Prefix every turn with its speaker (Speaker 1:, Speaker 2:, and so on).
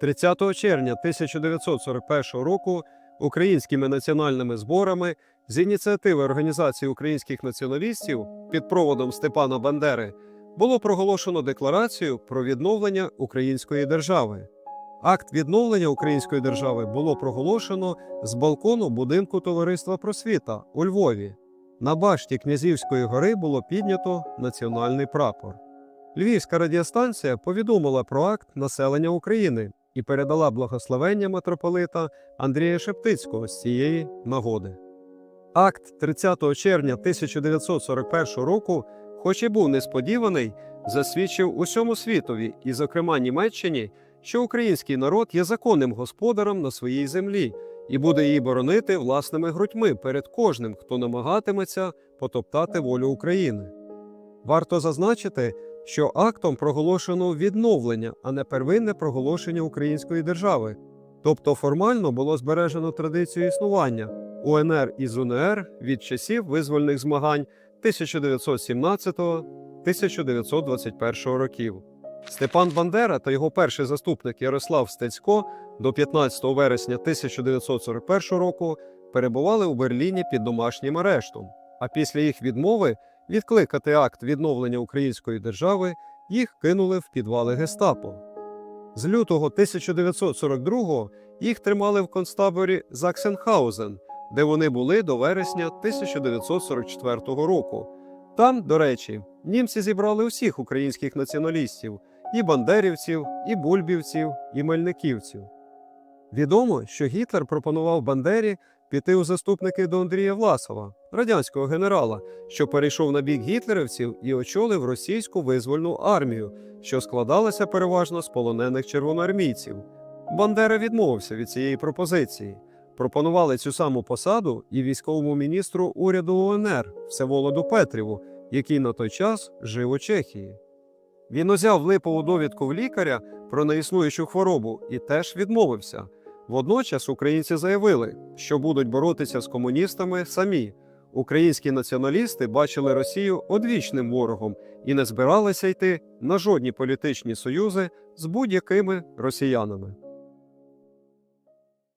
Speaker 1: 30 червня 1941 року українськими національними зборами з ініціативи Організації українських націоналістів під проводом Степана Бандери було проголошено декларацію про відновлення української держави. Акт відновлення української держави було проголошено з балкону будинку Товариства Просвіта у Львові. На башті Князівської гори було піднято національний прапор. Львівська радіостанція повідомила про акт населення України і передала благословення митрополита Андрія Шептицького з цієї нагоди. Акт 30 червня 1941 року, хоч і був несподіваний, засвідчив усьому світові, і, зокрема, Німеччині, що український народ є законним господарем на своїй землі і буде її боронити власними грудьми перед кожним, хто намагатиметься потоптати волю України. Варто зазначити, що актом проголошено відновлення, а не первинне проголошення української держави. Тобто формально було збережено традицію існування УНР і ЗУНР від часів визвольних змагань 1917-1921 років. Степан Бандера та його перший заступник Ярослав Стецько до 15 вересня 1941 року перебували у Берліні під домашнім арештом. А після їх відмови відкликати акт відновлення української держави їх кинули в підвали Гестапо. З лютого 1942-го їх тримали в концтаборі Заксенхаузен, де вони були до вересня 1944 року. Там, до речі, німці зібрали усіх українських націоналістів і бандерівців, і бульбівців, і мельниківців. Відомо, що Гітлер пропонував Бандері піти у заступники до Андрія Власова, радянського генерала, що перейшов на бік гітлерівців і очолив російську визвольну армію, що складалася переважно з полонених червоноармійців. Бандера відмовився від цієї пропозиції. Пропонували цю саму посаду і військовому міністру уряду УНР Всеволоду Петріву, який на той час жив у Чехії. Він узяв липову довідку в лікаря про неіснуючу хворобу і теж відмовився. Водночас українці заявили, що будуть боротися з комуністами самі. Українські націоналісти бачили Росію одвічним ворогом і не збиралися йти на жодні політичні союзи з будь-якими росіянами.